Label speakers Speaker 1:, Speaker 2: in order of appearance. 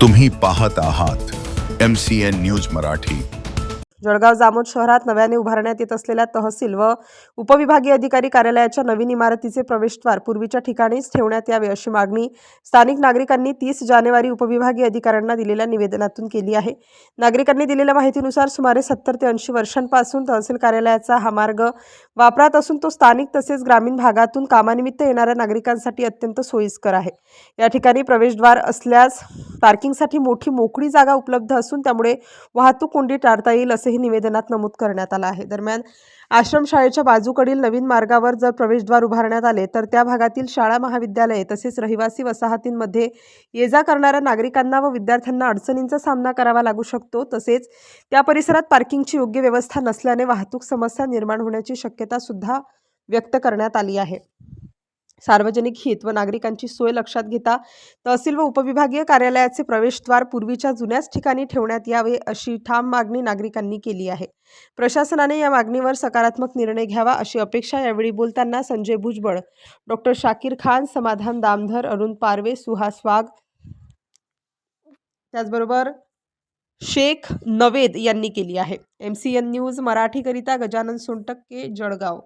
Speaker 1: तुम्ही पाहत आहात M C N news Marathi.
Speaker 2: Jalgaon Jamod शहरात नव्याने उभारण्यात येत असलेल्या तहसील व उपविभागीय अधिकारी कार्यालयाच्या नवीन इमारतीचे प्रवेशद्वार पूर्वीच्या ठिकाणीच ठेवण्यात यावे अशी मागणी स्थानिक नागरिकांनी तीस जानेवारी उपविभागीय अधिकाऱ्यांना दिलेल्या निवेदनातून केली आहे. नागरिकांनी दिलेल्या माहितीनुसार सुमारे सत्तर ते ऐंशी वर्षांपासून तहसील कार्यालयाचा हा मार्ग वापरात असून तो स्थानिक तसेच ग्रामीण भागातून कामानिमित्त येणाऱ्या नागरिकांसाठी अत्यंत सोयीस्कर आहे. या ठिकाणी प्रवेशद्वार असल्यास पार्किंगसाठी मोठी मोकळी जागा उपलब्ध असून त्यामुळे वाहतूक कोंडी टाळता येईल असेही निवेदनात नमूद करण्यात आलं आहे. दरम्यान आश्रमशाळेच्या बाजूकडील नवीन मार्गावर जर प्रवेशद्वार उभारण्यात आले तर त्या भागातील शाळा महाविद्यालये तसेच रहिवासी वसाहतींमध्ये ये जा करणाऱ्या नागरिकांना व विद्यार्थ्यांना अडचणींचा सामना करावा लागू शकतो. तसेच त्या परिसरात पार्किंगची योग्य व्यवस्था नसल्याने वाहतूक समस्या निर्माण होण्याची शक्यता सुद्धा व्यक्त करण्यात आली आहे. सार्वजनिक हित व नागरिकांची सोय लक्षात घेता तहसील व उपविभागीय कार्यालयाचे प्रवेशद्वार पूर्वीच्या जुन्याच ठिकाणी ठेवण्यात यावे अशी ठाम मागणी नागरिकांनी केली आहे. प्रशासनाने या मागणीवर सकारात्मक निर्णय घ्यावा अशी अपेक्षा यावेळी बोलताना संजय भुजबळ डॉक्टर शाकीर खान समाधान दामधर अरुण पारवे सुहास वाघ त्याचबरोबर शेख नवेद यांनी केली आहे. एम सी एन न्यूज मराठीकरिता गजानन सोनटक्के जळगाव.